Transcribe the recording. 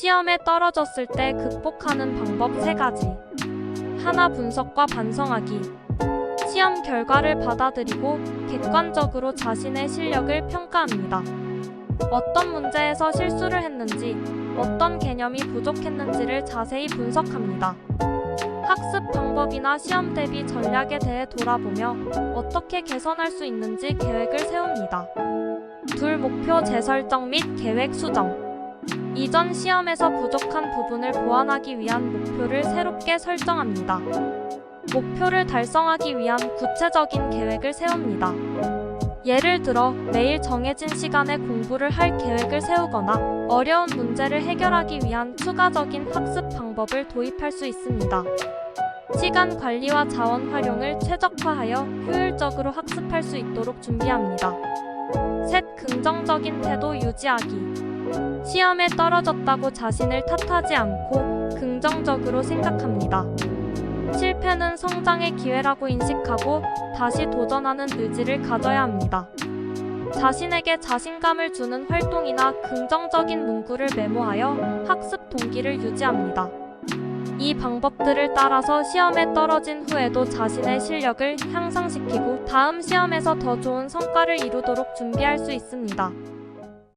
시험에 떨어졌을 때 극복하는 방법 3가지. 하나 분석과 반성하기. 시험 결과를 받아들이고 객관적으로 자신의 실력을 평가합니다. 어떤 문제에서 실수를 했는지, 어떤 개념이 부족했는지를 자세히 분석합니다. 학습 방법이나 시험 대비 전략에 대해 돌아보며 어떻게 개선할 수 있는지 계획을 세웁니다. 둘 목표 재설정 및 계획 수정. 이전 시험에서 부족한 부분을 보완하기 위한 목표를 새롭게 설정합니다. 목표를 달성하기 위한 구체적인 계획을 세웁니다. 예를 들어 매일 정해진 시간에 공부를 할 계획을 세우거나 어려운 문제를 해결하기 위한 추가적인 학습 방법을 도입할 수 있습니다. 시간 관리와 자원 활용을 최적화하여 효율적으로 학습할 수 있도록 준비합니다. 셋 긍정적인 태도 유지하기. 시험에 떨어졌다고 자신을 탓하지 않고 긍정적으로 생각합니다. 실패는 성장의 기회라고 인식하고 다시 도전하는 의지를 가져야 합니다. 자신에게 자신감을 주는 활동이나 긍정적인 문구를 메모하여 학습 동기를 유지합니다. 이 방법들을 따라서 시험에 떨어진 후에도 자신의 실력을 향상시키고 다음 시험에서 더 좋은 성과를 이루도록 준비할 수 있습니다.